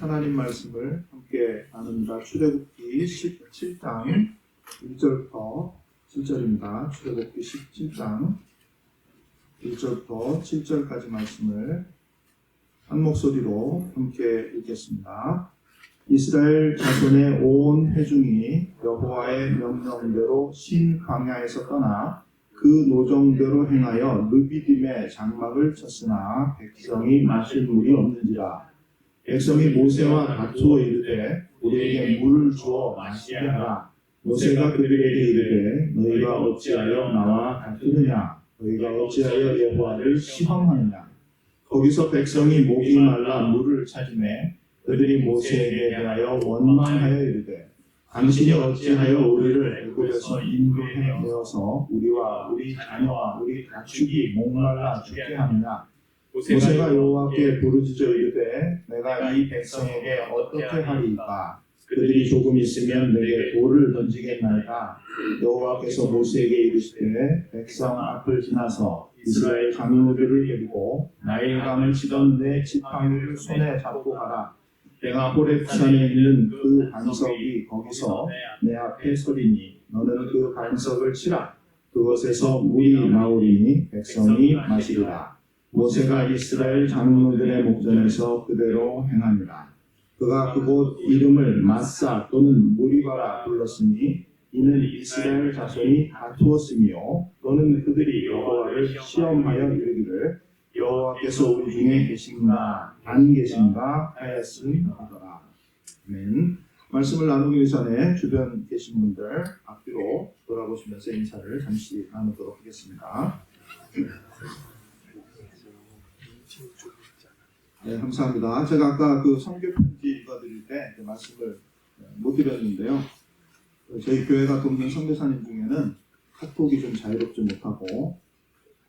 하나님 말씀을 함께 나눕니다. 출애굽기 17장 1절부터 7절입니다. 출애굽기 17장 1절부터 7절까지 말씀을 한 목소리로 함께 읽겠습니다. 이스라엘 자손의 온 회중이 여호와의 명령대로 신 광야에서 떠나 그 노정대로 행하여 르비딤의 장막을 쳤으나 백성이 마실 물이 없는지라 백성이 모세와 다투어 이르되 우리에게 물을 주어 마시게 하라. 모세가 그들에게 이르되 너희가 어찌하여 나와 다투느냐? 너희가 어찌하여 여호와를 시험하느냐? 거기서 백성이 목이 말라 물을 찾으매 그들이 모세에게 대하여 원망하여 이르되 당신이 어찌하여 우리를 애굽에서 인도해 내어서 우리와 우리 자녀와 우리 가축이 목말라 죽게 하느냐 모세가 여호와께 부르짖어 이르되 내가 이 백성에게 어떻게 하리이까? 그들이 조금 있으면 내게 돌을 던지겠나이다 여호와께서 모세에게 이르시되 백성 앞을 지나서 이스라엘 장로들을 데리고 나일강을 치던 내 지팡이를 손에 잡고 가라. 내가 호렙산에 있는 그 반석이 거기서 내 앞에 서리니 너는 그 반석을 치라. 그것에서 물이 나오리니 백성이 마시리라 모세가 이스라엘 장로들의 목전에서 그대로 행하니라 그가 그곳 이름을 마사 또는 무리바라 불렀으니 이는 이스라엘 자손이 다투었으며 또는 그들이 여호와를 시험하여 이르기를 여호와께서 우리 중에 계신가 안 계신가 하였음하더라. 아멘. 말씀을 나누기 전에 주변 계신 분들 앞뒤로 돌아보시면서 인사를 잠시 나누도록 하겠습니다. 네, 감사합니다. 제가 아까 그 성교 편지 읽어드릴 때그 말씀을 못 드렸는데요. 저희 교회가 돕는 선교사님 중에는 카톡이 좀 자유롭지 못하고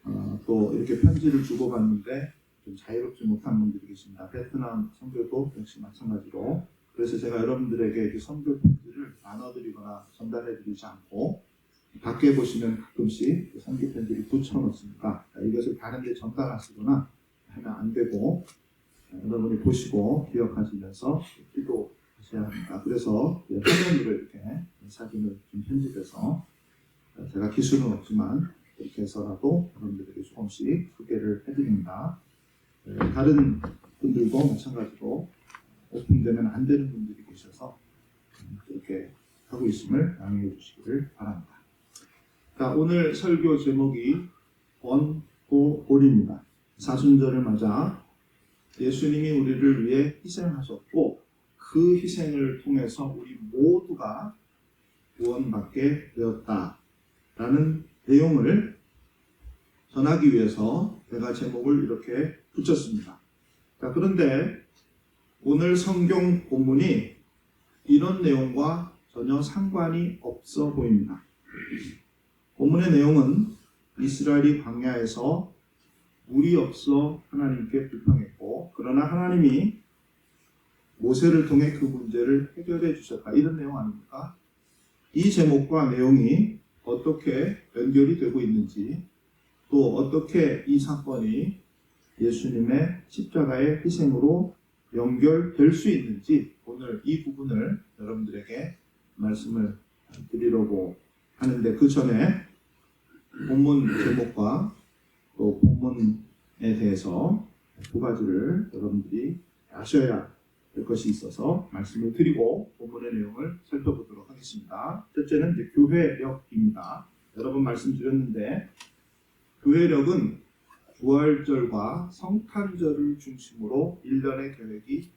어, 또 이렇게 편지를 주고받는데 좀 자유롭지 못한 분들이 계십니다. 베트남 선교도 역시 마찬가지로 그래서 제가 여러분들에게 이렇게 선교 편지를 나눠드리거나 전달해드리지 않고 밖에 보시면 가끔씩 그 선교 편지를 붙여놓습니다. 이것을 다른 데 전달하시거나 하면 안 되고 여러분이 보시고 기억하시면서 기도하셔야 합니다. 그래서 화면으로 이렇게 사진을 좀 편집해서 제가 기술은 없지만 이렇게 해서라도 여러분들에게 조금씩 소개를 해드립니다. 네, 다른 분들도 마찬가지로 오픈되면 안 되는 분들이 계셔서 이렇게 하고 있음을 양해해 주시기를 바랍니다. 자, 오늘 설교 제목이 원고올입니다. 사순절을 맞아 예수님이 우리를 위해 희생하셨고 그 희생을 통해서 우리 모두가 구원받게 되었다라는 내용을 전하기 위해서 제가 제목을 이렇게 붙였습니다. 자, 그런데 오늘 성경 본문이 이런 내용과 전혀 상관이 없어 보입니다. 본문의 내용은 이스라엘이 광야에서 물이 없어 하나님께 불평했고 그러나 하나님이 모세를 통해 그 문제를 해결해 주셨다. 이런 내용 아닙니까? 이 제목과 내용이 어떻게 연결이 되고 있는지 또 어떻게 이 사건이 예수님의 십자가의 희생으로 연결될 수 있는지 오늘 이 부분을 여러분들에게 말씀을 드리려고 하는데 그 전에 본문 제목과 또 본문에 대해서 두 가지를 여러분들이 아셔야 될 것이 있어서 말씀을 드리고 본문의 내용을 살펴보도록 하겠습니다. 첫째는 이제 교회력입니다. 여러분 말씀드렸는데 교회력은 부활절과 성탄절을 중심으로 1년의 계획이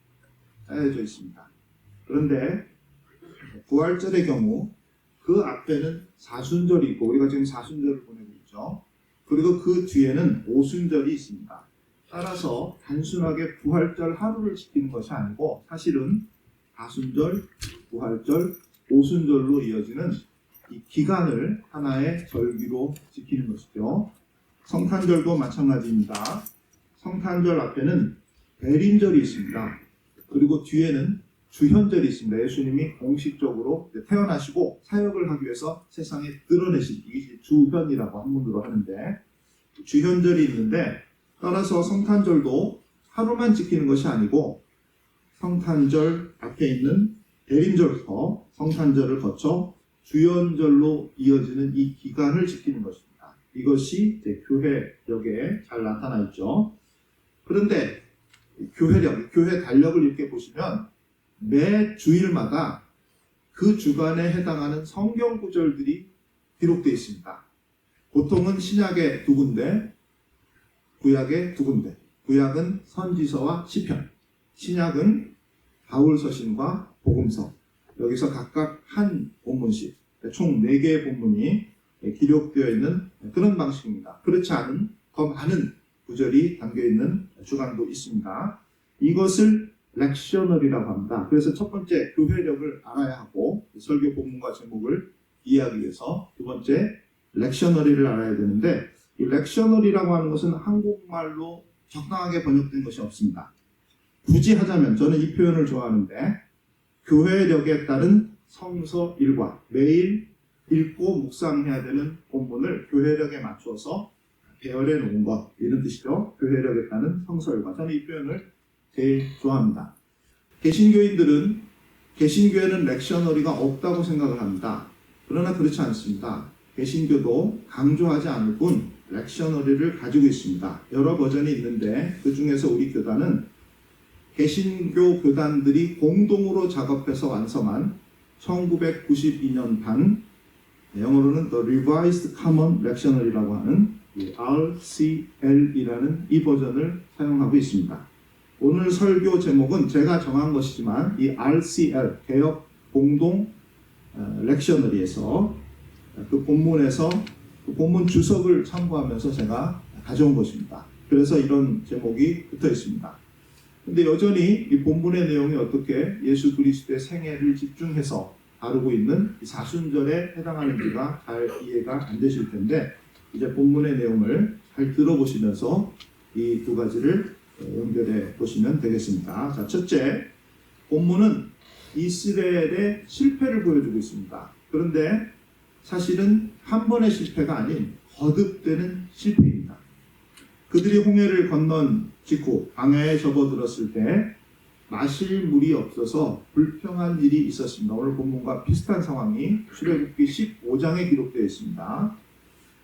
짜여져 있습니다. 그런데 부활절의 경우 그 앞에는 사순절이 있고 우리가 지금 사순절을 보내고 있죠. 그리고 그 뒤에는 오순절이 있습니다. 따라서 단순하게 부활절 하루를 지키는 것이 아니고 사실은 다순절, 부활절, 오순절로 이어지는 이 기간을 하나의 절기로 지키는 것이죠. 성탄절도 마찬가지입니다. 성탄절 앞에는 대림절이 있습니다. 그리고 뒤에는 주현절이 있습니다. 예수님이 공식적으로 태어나시고 사역을 하기 위해서 세상에 드러내신 이게 주현이라고 한문으로 하는데 주현절이 있는데 따라서 성탄절도 하루만 지키는 것이 아니고 성탄절 앞에 있는 대림절부터 성탄절을 거쳐 주연절로 이어지는 이 기간을 지키는 것입니다. 이것이 교회력에 잘 나타나 있죠. 그런데 교회력, 교회 달력을 이렇게 보시면 매 주일마다 그 주간에 해당하는 성경 구절들이 기록되어 있습니다. 보통은 신약에 두 군데, 구약에 두 군데. 구약은 선지서와 시편, 신약은 바울 서신과 복음서. 여기서 각각 한 본문씩 총 4개의 본문이 기록되어 있는 그런 방식입니다. 그렇지 않은 더 많은 구절이 담겨 있는 주간도 있습니다. 이것을 렉셔널이라고 합니다. 그래서 첫 번째 교회력을 알아야 하고 설교 본문과 제목을 이해하기 위해서 두 번째 렉셔너리를 알아야 되는데 이 렉셔너리라고 하는 것은 한국말로 적당하게 번역된 것이 없습니다. 굳이 하자면 저는 이 표현을 좋아하는데 교회력에 따른 성서 일과 매일 읽고 묵상해야 되는 본문을 교회력에 맞춰서 배열해 놓은 것 이런 뜻이죠. 교회력에 따른 성서 일과 저는 이 표현을 제일 좋아합니다. 개신교인들은 개신교에는 렉셔너리가 없다고 생각을 합니다. 그러나 그렇지 않습니다. 개신교도 강조하지 않을 뿐 렉셔너리를 가지고 있습니다. 여러 버전이 있는데 그 중에서 우리 교단은 개신교 교단들이 공동으로 작업해서 완성한 1992년 반 영어로는 The Revised Common Lectionary라고 하는 이 RCL이라는 이 버전을 사용하고 있습니다. 오늘 설교 제목은 제가 정한 것이지만 이 RCL 개혁 공동 어, 렉셔너리에서 그 본문에서 그 본문 주석을 참고하면서 제가 가져온 것입니다. 그래서 이런 제목이 붙어 있습니다. 근데 여전히 이 본문의 내용이 어떻게 예수 그리스도의 생애를 집중해서 다루고 있는 이 사순절에 해당하는지가 잘 이해가 안 되실 텐데 이제 본문의 내용을 잘 들어보시면서 이 두 가지를 어, 연결해 보시면 되겠습니다. 자, 첫째, 본문은 이스라엘의 실패를 보여주고 있습니다. 그런데 사실은 한 번의 실패가 아닌 거듭되는 실패입니다. 그들이 홍해를 건넌 직후 광야에 접어들었을 때 마실 물이 없어서 불평한 일이 있었습니다. 오늘 본문과 비슷한 상황이 출애굽기 15장에 기록되어 있습니다.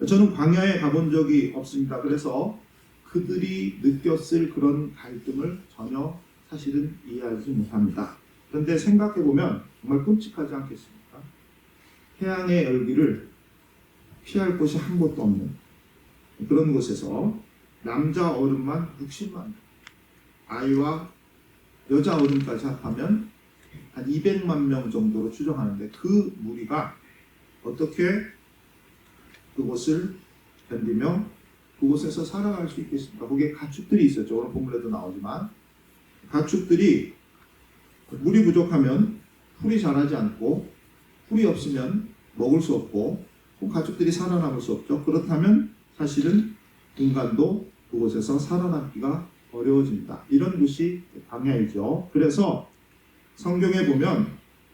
저는 광야에 가본 적이 없습니다. 그래서 그들이 느꼈을 그런 갈등을 전혀 사실은 이해하지 못합니다. 그런데 생각해 보면 정말 끔찍하지 않겠습니까? 태양의 열기를 피할 곳이 한 곳도 없는 그런 곳에서 남자 어른만 60만 명, 아이와 여자 어른까지 합하면 한 200만 명 정도로 추정하는데 그 무리가 어떻게 그곳을 견디며 그곳에서 살아갈 수 있겠습니까? 거기에 가축들이 있었죠. 오늘 본문에도 나오지만 가축들이 물이 부족하면 풀이 자라지 않고 풀이 없으면 먹을 수 없고 그 가축들이 살아남을 수 없죠. 그렇다면 사실은 인간도 그곳에서 살아남기가 어려워집니다. 이런 것이 광야이죠. 그래서 성경에 보면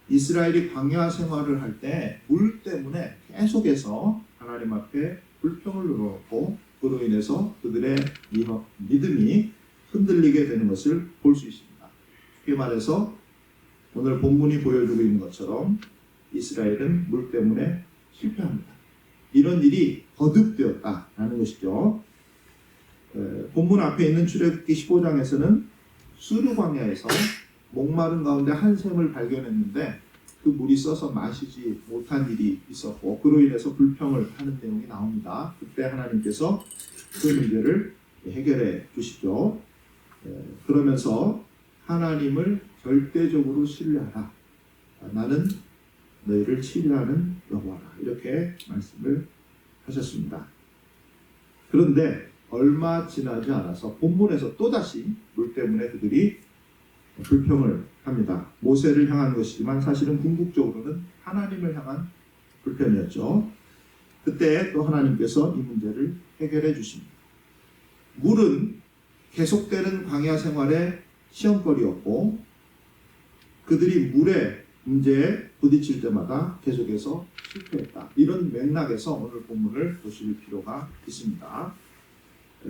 이스라엘이 광야 생활을 할 때 물 때문에 계속해서 하나님 앞에 불평을 늘어놓고 그로 인해서 그들의 이 믿음이 흔들리게 되는 것을 볼 수 있습니다. 쉽게 말해서 오늘 본문이 보여주고 있는 것처럼 이스라엘은 물 때문에 실패합니다. 이런 일이 거듭되었다라는 것이죠. 에, 본문 앞에 있는 출애굽기 15장에서는 수르 광야에서 목마른 가운데 한 샘을 발견했는데 그 물이 써서 마시지 못한 일이 있었고 그로 인해서 불평을 하는 내용이 나옵니다. 그때 하나님께서 그 문제를 해결해 주시죠. 에, 그러면서 하나님을 절대적으로 신뢰하라. 나는 너희를 치료하는 여호와라. 이렇게 말씀을 하셨습니다. 그런데 얼마 지나지 않아서 본문에서 또다시 물 때문에 그들이 불평을 합니다. 모세를 향한 것이지만 사실은 궁극적으로는 하나님을 향한 불평이었죠. 그때 또 하나님께서 이 문제를 해결해 주십니다. 물은 계속되는 광야 생활의 시험거리였고 그들이 물에 문제에 부딪힐 때마다 계속해서 실패했다. 이런 맥락에서 오늘 본문을 보실 필요가 있습니다.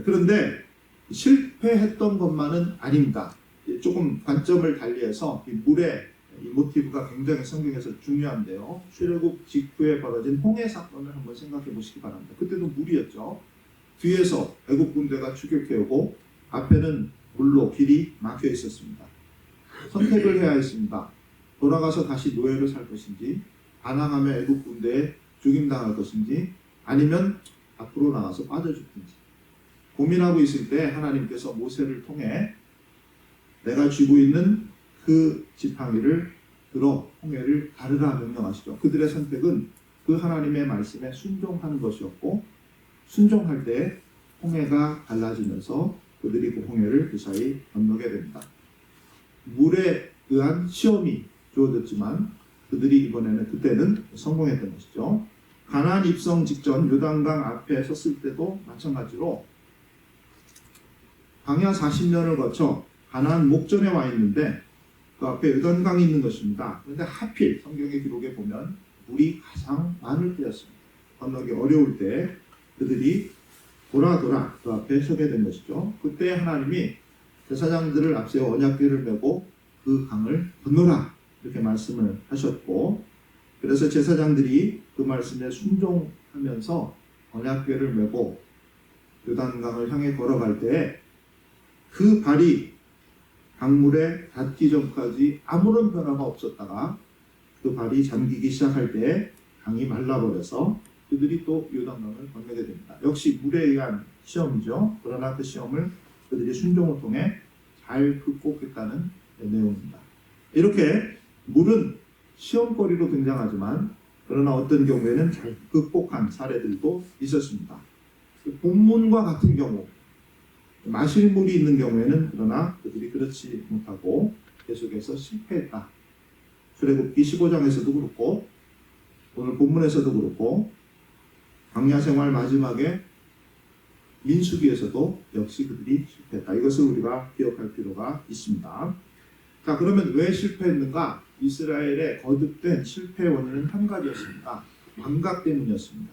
그런데 실패했던 것만은 아닙니다. 조금 관점을 달리해서 이 물의 이 모티브가 굉장히 성경에서 중요한데요. 출애굽 직후에 벌어진 홍해 사건을 한번 생각해 보시기 바랍니다. 그때도 물이었죠. 뒤에서 애국 군대가 추격해 오고 앞에는 물로 길이 막혀 있었습니다. 선택을 해야 했습니다. 돌아가서 다시 노예로 살 것인지 반항하며 애국 군대에 죽임당할 것인지 아니면 앞으로 나가서 빠져 죽든지 고민하고 있을 때 하나님께서 모세를 통해 내가 쥐고 있는 그 지팡이를 들어 홍해를 가르라 명령하시죠. 그들의 선택은 그 하나님의 말씀에 순종하는 것이었고 순종할 때 홍해가 갈라지면서 그들이 그 홍해를 그 사이 건너게 됩니다. 물에 의한 시험이 주어졌지만 그들이 이번에는 그때는 성공했던 것이죠. 가나안 입성 직전 요단강 앞에 섰을 때도 마찬가지로 광야 40년을 거쳐 가나안 목전에 와 있는데 그 앞에 요단강이 있는 것입니다. 그런데 하필 성경의 기록에 보면 물이 가장 많을 때였습니다. 건너기 어려울 때 그들이 돌아 돌아 그 앞에 서게 된 것이죠. 그때 하나님이 제사장들을 앞세워 언약궤를 메고 그 강을 건너라 이렇게 말씀을 하셨고 그래서 제사장들이 그 말씀에 순종하면서 언약궤를 메고 요단강을 향해 걸어갈 때 그 발이 강물에 닿기 전까지 아무런 변화가 없었다가 그 발이 잠기기 시작할 때 강이 말라버려서 그들이 또 요단강을 건너게 됩니다. 역시 물에 의한 시험이죠. 그러나 그 시험을 그들이 순종을 통해 잘 극복했다는 내용입니다. 이렇게 물은 시험거리로 등장하지만 그러나 어떤 경우에는 잘 극복한 사례들도 있었습니다. 그 본문과 같은 경우 마실 물이 있는 경우에는 그러나 그들이 그렇지 못하고 계속해서 실패했다. 출애굽기 15장에서도 그렇고 오늘 본문에서도 그렇고 광야 생활 마지막에 민수기에서도 역시 그들이 실패했다. 이것을 우리가 기억할 필요가 있습니다. 자, 그러면 왜 실패했는가? 이스라엘의 거듭된 실패 원인은 한 가지였습니다. 망각 때문이었습니다.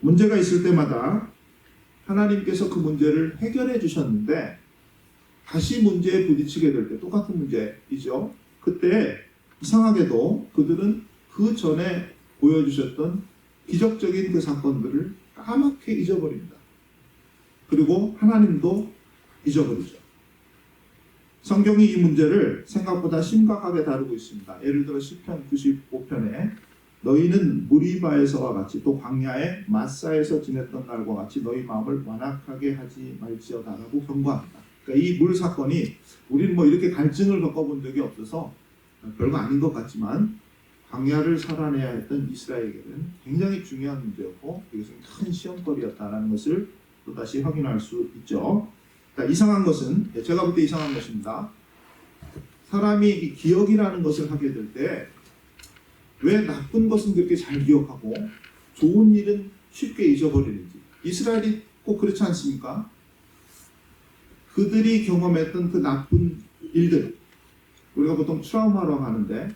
문제가 있을 때마다 하나님께서 그 문제를 해결해 주셨는데 다시 문제에 부딪히게 될 때 똑같은 문제이죠. 그때 이상하게도 그들은 그 전에 보여주셨던 기적적인 그 사건들을 까맣게 잊어버립니다. 그리고 하나님도 잊어버리죠. 성경이 이 문제를 생각보다 심각하게 다루고 있습니다. 예를 들어 시편 95편에 너희는 무리바에서와 같이 또 광야의 마사에서 지냈던 날과 같이 너희 마음을 완악하게 하지 말지어다라고 경고합니다. 그러니까 이 물 사건이 우리는 뭐 이렇게 갈증을 겪어본 적이 없어서 별거 아닌 것 같지만 광야를 살아내야 했던 이스라엘에게는 굉장히 중요한 문제였고 이것은 큰 시험거리였다라는 것을 또 다시 확인할 수 있죠. 자, 이상한 것은 제가 볼 때 이상한 것입니다. 사람이 이 기억이라는 것을 하게 될때 왜 나쁜 것은 그렇게 잘 기억하고 좋은 일은 쉽게 잊어버리는지 이스라엘이 꼭 그렇지 않습니까? 그들이 경험했던 그 나쁜 일들 우리가 보통 트라우마라고 하는데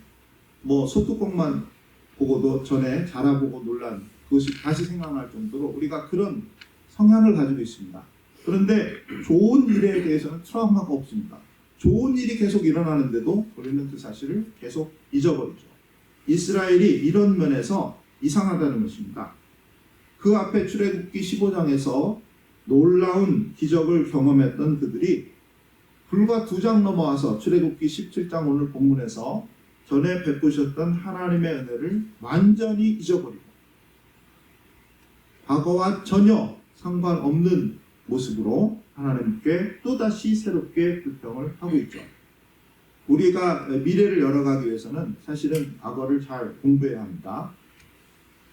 뭐 소뚜껑만 보고도 전에 자라보고 놀란 그것이 다시 생각날 정도로 우리가 그런 성향을 가지고 있습니다. 그런데 좋은 일에 대해서는 트라우마가 없습니다. 좋은 일이 계속 일어나는데도 우리는 그 사실을 계속 잊어버리죠. 이스라엘이 이런 면에서 이상하다는 것입니다. 그 앞에 출애굽기 15장에서 놀라운 기적을 경험했던 그들이 불과 두 장 넘어와서 출애굽기 17장 오늘 본문에서 전에 베푸셨던 하나님의 은혜를 완전히 잊어버리고 과거와 전혀 상관없는 모습으로 하나님께 또다시 새롭게 불평을 하고 있죠. 우리가 미래를 열어가기 위해서는 사실은 과거를 잘 공부해야 합니다.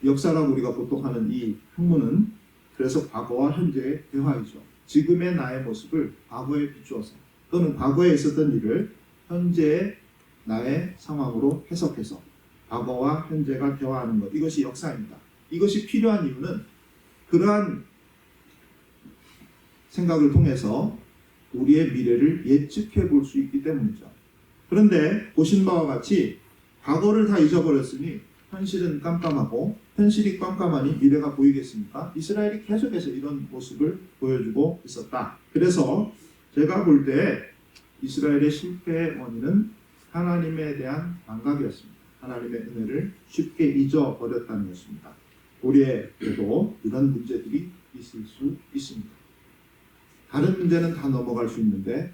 역사라고 우리가 보통 하는 이 학문은 그래서 과거와 현재의 대화이죠. 지금의 나의 모습을 과거에 비추어서 또는 과거에 있었던 일을 현재의 나의 상황으로 해석해서 과거와 현재가 대화하는 것 이것이 역사입니다. 이것이 필요한 이유는 그러한 생각을 통해서 우리의 미래를 예측해 볼 수 있기 때문이죠. 그런데 보신 바와 같이 과거를 다 잊어버렸으니 현실은 깜깜하고 현실이 깜깜하니 미래가 보이겠습니까? 이스라엘이 계속해서 이런 모습을 보여주고 있었다. 그래서 제가 볼 때 이스라엘의 실패의 원인은 하나님에 대한 감각이었습니다. 하나님의 은혜를 쉽게 잊어버렸다는 것입니다. 우리에게도 이런 문제들이 있을 수 있습니다. 다른 문제는 다 넘어갈 수 있는데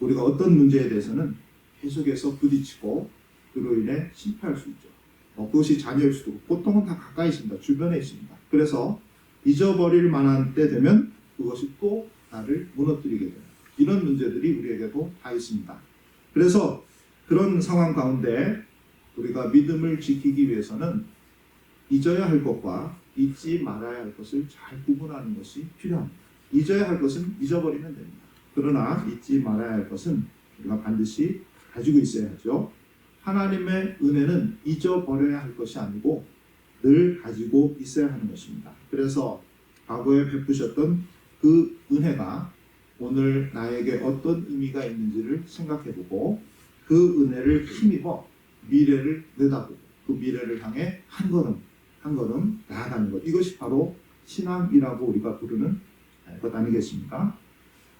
우리가 어떤 문제에 대해서는 계속해서 부딪히고 그로 인해 실패할 수 있죠. 어, 그것이 자녀일 수도 있고 보통은 다 가까이 있습니다. 주변에 있습니다. 그래서 잊어버릴 만한 때 되면 그것이 또 나를 무너뜨리게 돼요. 이런 문제들이 우리에게도 다 있습니다. 그래서 그런 상황 가운데 우리가 믿음을 지키기 위해서는 잊어야 할 것과 잊지 말아야 할 것을 잘 구분하는 것이 필요합니다. 잊어야 할 것은 잊어버리면 됩니다. 그러나 잊지 말아야 할 것은 우리가 반드시 가지고 있어야 하죠. 하나님의 은혜는 잊어버려야 할 것이 아니고 늘 가지고 있어야 하는 것입니다. 그래서 과거에 베푸셨던 그 은혜가 오늘 나에게 어떤 의미가 있는지를 생각해보고 그 은혜를 힘입어 미래를 내다보고 그 미래를 향해 한 걸음 한 걸음 나아가는 것 이것이 바로 신앙이라고 우리가 부르는 것 아니겠습니까?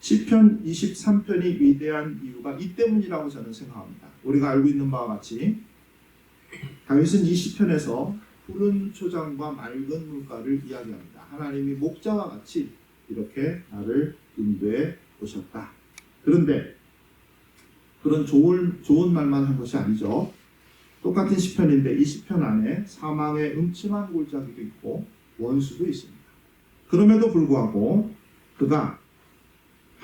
시편 23편이 위대한 이유가 이 때문이라고 저는 생각합니다. 우리가 알고 있는 바와 같이 다윗은 이 시편에서 푸른 초장과 맑은 물가를 이야기합니다. 하나님이 목자와 같이 이렇게 나를 인도해 오셨다. 그런데 그런 좋은 좋은 말만 한 것이 아니죠. 똑같은 시편인데 이 시편 안에 사망의 음침한 골짜기도 있고 원수도 있습니다. 그럼에도 불구하고 그가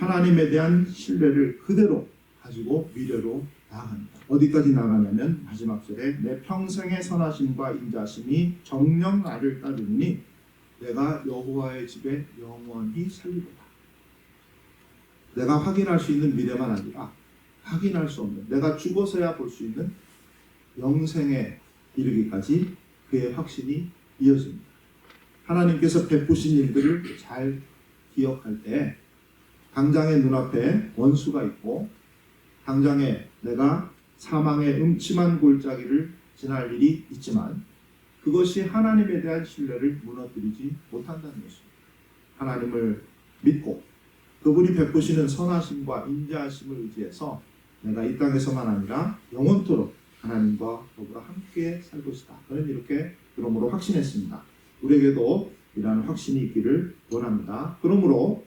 하나님에 대한 신뢰를 그대로 가지고 미래로 나아갑니다. 어디까지 나가냐면 마지막 절에 내 평생의 선하심과 인자심이 정령 나를 따르니 내가 여호와의 집에 영원히 살리로다. 내가 확인할 수 있는 미래만 아니라 확인할 수 없는 내가 죽어서야 볼 수 있는 영생에 이르기까지 그의 확신이 이어집니다. 하나님께서 베푸신 일들을 잘 기억할 때 당장의 눈앞에 원수가 있고 당장에 내가 사망의 음침한 골짜기를 지날 일이 있지만 그것이 하나님에 대한 신뢰를 무너뜨리지 못한다는 것입니다. 하나님을 믿고 그분이 베푸시는 선하심과 인자하심을 의지해서 내가 이 땅에서만 아니라 영원토록 하나님과 더불어 함께 살 것이다. 저는 이렇게 그러므로 확신했습니다. 우리에게도 이러한 확신이 있기를 원합니다. 그러므로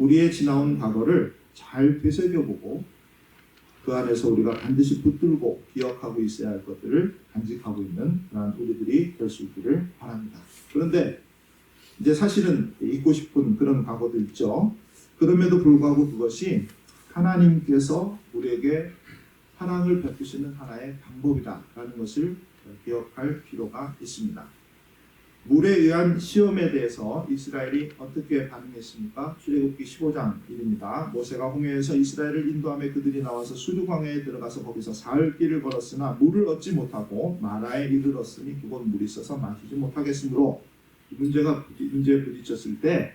우리의 지나온 과거를 잘 되새겨보고 그 안에서 우리가 반드시 붙들고 기억하고 있어야 할 것들을 간직하고 있는 그러한 우리들이 될 수 있기를 바랍니다. 그런데 이제 사실은 잊고 싶은 그런 과거도 있죠. 그럼에도 불구하고 그것이 하나님께서 우리에게 사랑을 베푸시는 하나의 방법이다라는 것을 기억할 필요가 있습니다. 물에 의한 시험에 대해서 이스라엘이 어떻게 반응했습니까? 출애굽기 15장 1입니다. 모세가 홍해에서 이스라엘을 인도하며 그들이 나와서 수르광야에 들어가서 거기서 사흘 길을 걸었으나 물을 얻지 못하고 마라에 이르렀으니 그곳 물이 있어서 마시지 못하겠으므로 이 문제가 이 문제에 부딪혔을 때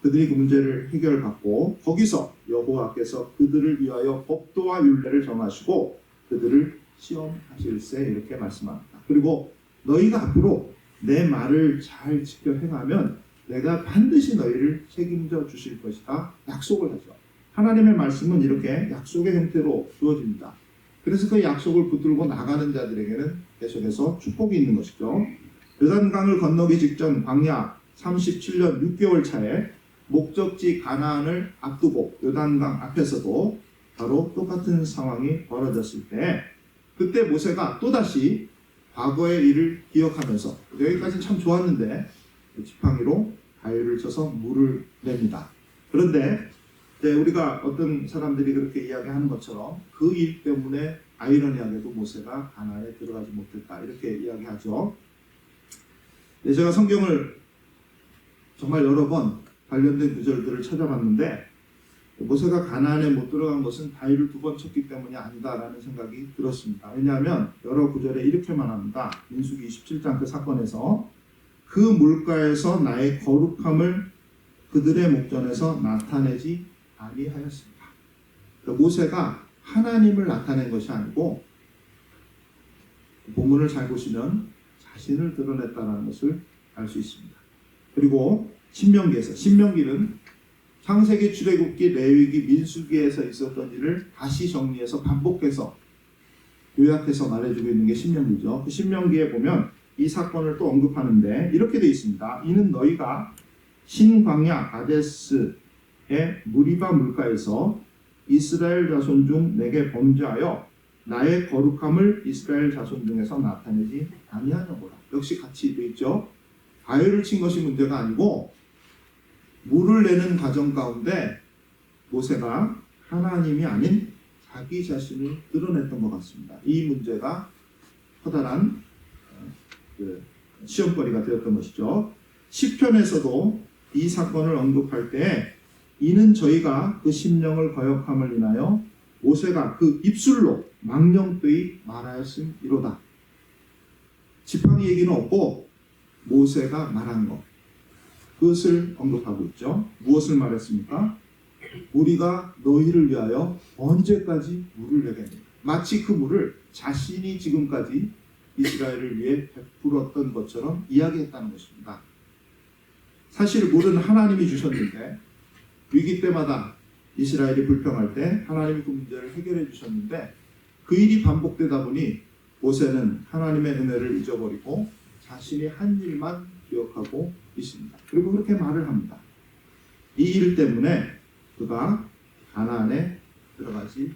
그들이 그 문제를 해결받고 거기서 여호와께서 그들을 위하여 법도와 율례를 정하시고 그들을 시험하실세 이렇게 말씀합니다. 그리고 너희가 앞으로 내 말을 잘 지켜 행하면 내가 반드시 너희를 책임져 주실 것이다 약속을 하죠. 하나님의 말씀은 이렇게 약속의 형태로 주어집니다. 그래서 그 약속을 붙들고 나가는 자들에게는 계속해서 축복이 있는 것이죠. 요단강을 건너기 직전 광야 37년 6개월 차에 목적지 가나안을 앞두고 요단강 앞에서도 바로 똑같은 상황이 벌어졌을 때 그때 모세가 또다시 과거의 일을 기억하면서 여기까지는 참 좋았는데 지팡이로 가위를 쳐서 물을 냅니다. 그런데 우리가 어떤 사람들이 그렇게 이야기하는 것처럼 그 일 때문에 아이러니하게도 모세가 가나안에 들어가지 못했다 이렇게 이야기하죠. 네, 제가 성경을 정말 여러 번 관련된 구절들을 찾아봤는데 모세가 가나안에 못 들어간 것은 바위를 두 번 쳤기 때문이 아니다라는 생각이 들었습니다. 왜냐하면 여러 구절에 이렇게만 합니다. 민수기 27장 그 사건에서 그 물가에서 나의 거룩함을 그들의 목전에서 나타내지 아니하였습니다. 그러니까 모세가 하나님을 나타낸 것이 아니고 본문을 잘 보시면 자신을 드러냈다는 것을 알 수 있습니다. 그리고 신명기에서 신명기는 창세기, 출애굽기, 레위기, 민수기에서 있었던 일을 다시 정리해서 반복해서 요약해서 말해주고 있는 게 신명기죠. 그 신명기에 보면 이 사건을 또 언급하는데 이렇게 돼 있습니다. 이는 너희가 신광야 가데스의 무리바 물가에서 이스라엘 자손 중 내게 범죄하여 나의 거룩함을 이스라엘 자손 중에서 나타내지 아니하는구나. 역시 같이 돼 있죠. 바위를 친 것이 문제가 아니고 물을 내는 과정 가운데 모세가 하나님이 아닌 자기 자신을 드러냈던 것 같습니다. 이 문제가 커다란 어, 그 시험거리가 되었던 것이죠. 시편에서도 이 사건을 언급할 때 이는 저희가 그 심령을 거역함을 인하여 모세가 그 입술로 망령되이 말하였음이로다. 지팡이 얘기는 없고 모세가 말한 것 그것을 언급하고 있죠. 무엇을 말했습니까? 우리가 너희를 위하여 언제까지 물을 내겠느냐. 마치 그 물을 자신이 지금까지 이스라엘을 위해 베풀었던 것처럼 이야기했다는 것입니다. 사실 물은 하나님이 주셨는데 위기 때마다 이스라엘이 불평할 때 하나님이 그 문제를 해결해 주셨는데 그 일이 반복되다 보니 모세는 하나님의 은혜를 잊어버리고 자신이 한 일만 기억하고 있습니다. 그리고 그렇게 말을 합니다. 이 일 때문에 그가 가나안에 들어가지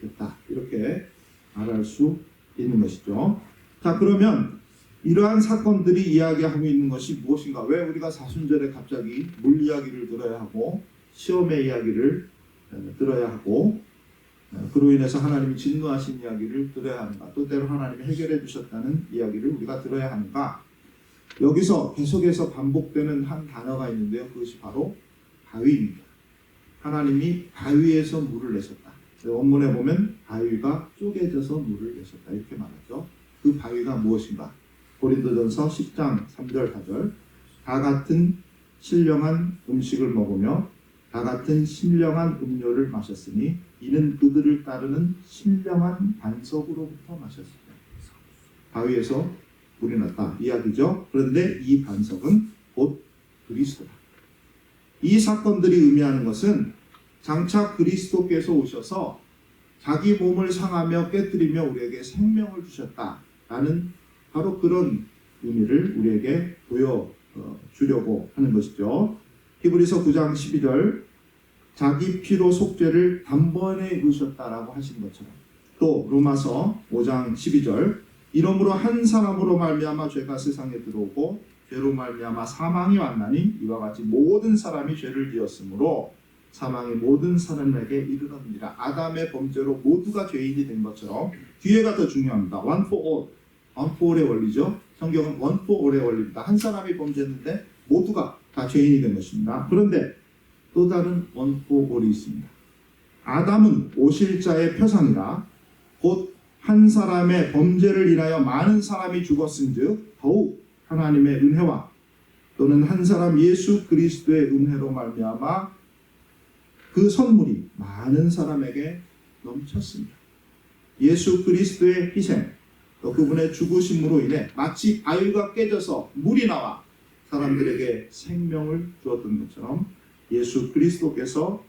됐다. 이렇게 말할 수 있는 것이죠. 자 그러면 이러한 사건들이 이야기하고 있는 것이 무엇인가? 왜 우리가 사순절에 갑자기 물 이야기를 들어야 하고 시험의 이야기를 어, 들어야 하고 어, 그로 인해서 하나님이 진노하신 이야기를 들어야 하는가? 또 때로 하나님이 해결해 주셨다는 이야기를 우리가 들어야 하는가? 여기서 계속해서 반복되는 한 단어가 있는데요. 그것이 바로 바위입니다. 하나님이 바위에서 물을 내셨다. 원문에 보면 바위가 쪼개져서 물을 내셨다. 이렇게 말하죠. 그 바위가 무엇인가? 고린도전서 10장 3절 4절 다 같은 신령한 음식을 먹으며 다 같은 신령한 음료를 마셨으니 이는 그들을 따르는 신령한 반석으로부터 마셨습니다. 바위에서 물이 났다 이야기죠. 그런데 이 반석은 곧 그리스도다. 이 사건들이 의미하는 것은 장차 그리스도께서 오셔서 자기 몸을 상하며 깨뜨리며 우리에게 생명을 주셨다라는 바로 그런 의미를 우리에게 보여 어, 주려고 하는 것이죠. 히브리서 9장 12절 자기 피로 속죄를 단번에 이루셨다라고 하신 것처럼 또 로마서 5장 12절 이러므로 한 사람으로 말미암아 죄가 세상에 들어오고 죄로 말미암아 사망이 왔나니 이와 같이 모든 사람이 죄를 지었으므로 사망이 모든 사람에게 이르렀느니라 아담의 범죄로 모두가 죄인이 된 것처럼 뒤에가 더 중요합니다. one for all, one for all의 원리죠. 성경은 one for all의 원리입니다. 한 사람이 범죄했는데 모두가 다 죄인이 된 것입니다. 그런데 또 다른 one for all이 있습니다. 아담은 오실자의 표상이라 곧 한 사람의 범죄를 인하여 많은 사람이 죽었은즉 더욱 하나님의 은혜와 또는 한 사람 예수 그리스도의 은혜로 말미암아 그 선물이 많은 사람에게 넘쳤습니다. 예수 그리스도의 희생 또 그분의 죽으심으로 인해 마치 바위가 깨져서 물이 나와 사람들에게 생명을 주었던 것처럼 예수 그리스도께서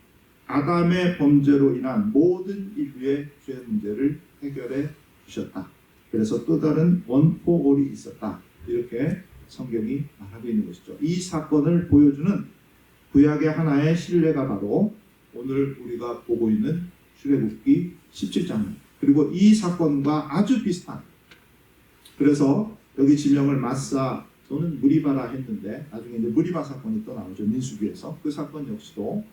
아담의 범죄로 인한 모든 인류의 죄 문제를 해결해 주셨다. 그래서 또 다른 원포골이 있었다. 이렇게 성경이 말하고 있는 것이죠. 이 사건을 보여주는 구약의 하나의 신뢰가 바로 오늘 우리가 보고 있는 출애굽기 17장입니다. 그리고 이 사건과 아주 비슷한 그래서 여기 지명을 마사 또는 무리바라 했는데 나중에 이제 무리바 사건이 또 나오죠 민수기에서 그 사건 역시도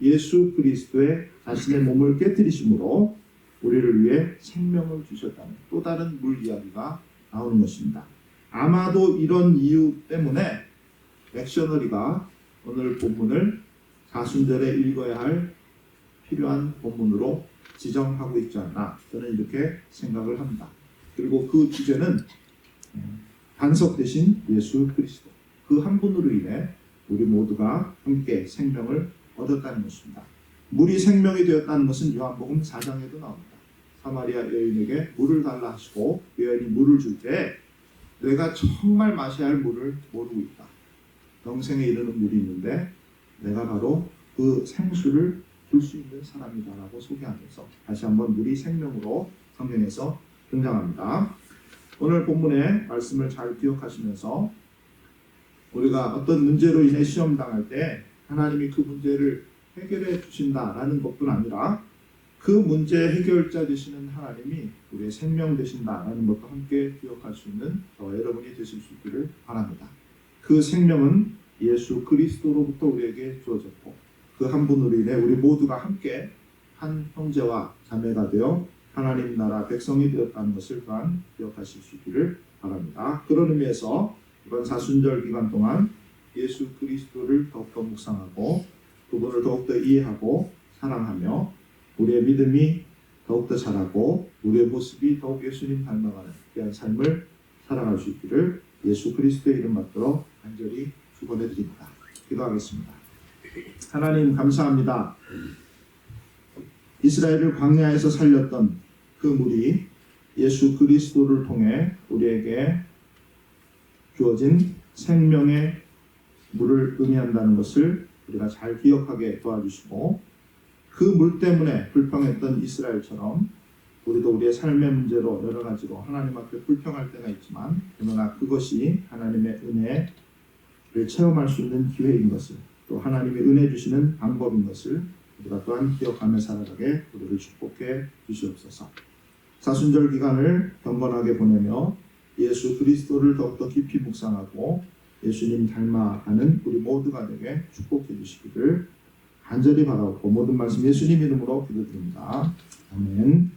예수 그리스도의 자신의 몸을 깨뜨리심으로 우리를 위해 생명을 주셨다는 또 다른 물 이야기가 나오는 것입니다. 아마도 이런 이유 때문에 액셔너리가 오늘 본문을 사순절에 읽어야 할 필요한 본문으로 지정하고 있지 않나 저는 이렇게 생각을 합니다. 그리고 그 주제는 반석 대신 예수 그리스도 그 한 분으로 인해 우리 모두가 함께 생명을 얻었다는 것입니다. 물이 생명이 되었다는 것은 요한복음 4장에도 나옵니다. 사마리아 여인에게 물을 달라 하시고 그 여인이 물을 줄 때 내가 정말 마셔야 할 물을 모르고 있다. 영생에 이르는 물이 있는데 내가 바로 그그 생수를 줄 수 있는 사람이다라고 소개하면서 다시 한번 물이 생명으로 성경에서 등장합니다. 오늘 본문의 말씀을 잘 기억하시면서 우리가 어떤 문제로 인해 시험 당할 때 하나님이 그 문제를 해결해 주신다라는 것뿐 아니라 그 문제 해결자 되시는 하나님이 우리의 생명 되신다라는 것도 함께 기억할 수 있는 저와 여러분이 되실 수 있기를 바랍니다. 그 생명은 예수 그리스도로부터 우리에게 주어졌고 그 한 분으로 인해 우리 모두가 함께 한 형제와 자매가 되어 하나님 나라 백성이 되었다는 것을 또한 기억하실 수 있기를 바랍니다. 그런 의미에서 이번 사순절 기간 동안 예수 그리스도를 더욱더 묵상하고 그분을 더욱더 이해하고 사랑하며 우리의 믿음이 더욱더 자라고 우리의 모습이 더욱 예수님 닮아가는 귀한 삶을 살아갈 수 있기를 예수 그리스도의 이름 받들어 간절히 축원해 드립니다. 기도하겠습니다. 하나님 감사합니다. 이스라엘을 광야에서 살렸던 그 물이 예수 그리스도를 통해 우리에게 주어진 생명의 물을 의미한다는 것을 우리가 잘 기억하게 도와주시고 그 물 때문에 불평했던 이스라엘처럼 우리도 우리의 삶의 문제로 여러 가지로 하나님 앞에 불평할 때가 있지만 그러나 그것이 하나님의 은혜를 체험할 수 있는 기회인 것을 또 하나님의 은혜 주시는 방법인 것을 우리가 또한 기억하며 살아가게 우리를 축복해 주시옵소서. 사순절 기간을 경건하게 보내며 예수 그리스도를 더욱더 깊이 묵상하고 예수님 닮아가는 우리 모두가 되게 축복해 주시기를 간절히 바라옵고 모든 말씀 예수님 이름으로 기도드립니다. 아멘.